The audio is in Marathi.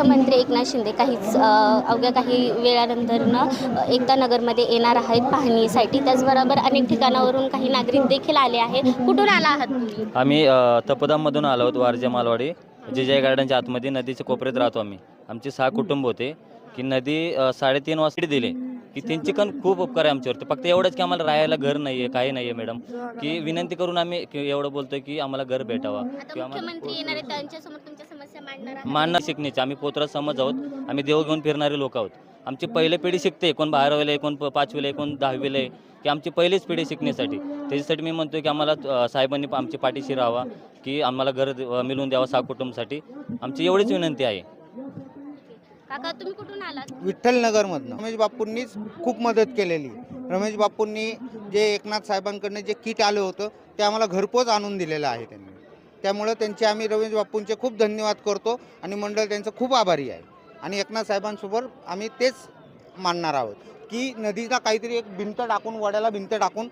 मुख्यमंत्री एकनाथ शिंदे काहीच अवघ्या काही वेळानंतरनं एकता नगरमध्ये येणार आहेत पाहणीसाठी. त्याचबरोबर अनेक ठिकाणावरून काही नागरिक देखील आले आहेत. कुठून आला आहात आम्ही अ, तपोदाममधून आलो आहोत वारजे मालवाडी. जिजाई गार्डनच्या आतमध्ये नदीच्या कोपऱ्यात राहतो आम्ही. आमचे सहा कुटुंब होते की नदी साडेतीन वाजता दिले की त्यांची पण खूप उपकार आहे आमच्यावरती. फक्त एवढंच की आम्हाला राहायला घर नाही आहे काही नाही आहे मॅडम. की विनंती करून आम्ही एवढं बोलतोय की आम्हाला घर भेटावा. किंवा मानणार शिकण्याचे. आम्ही पोत्र समज आहोत. आम्ही देव घेऊन फिरणारे लोक आहोत. आमची पहिली पिढी शिकते. कोण बारावीला आहे कोण पाचवीला आहे कोण दहावीला आहे. की आमची पहिलीच पिढी शिकण्यासाठी. त्याच्यासाठी मी म्हणतोय की आम्हाला साहेबांनी आमची पाठीशी राहावा. की आम्हाला घर मिळवून द्यावा सहा कुटुंबासाठी. आमची एवढीच विनंती आहे. काका तुम्ही कुठून आलात? विठ्ठलनगरमधनं. रमेश बापूंनीच खूप मदत केलेली. रमेश बापूंनी जे एकनाथ साहेबांकडनं जे किट आलं होतं ते आम्हाला घरपोच आणून दिलेलं आहे त्यांनी. त्यामुळं त्यांचे आम्ही रवींद्र बापूंचे खूप धन्यवाद करतो आणि मंडळ त्यांचं खूप आभारी आहे. आणि एकनाथ साहेबांसोबत आम्ही तेच मानणार आहोत की नदीचा काहीतरी एक भिंत टाकून वड्याला भिंत टाकून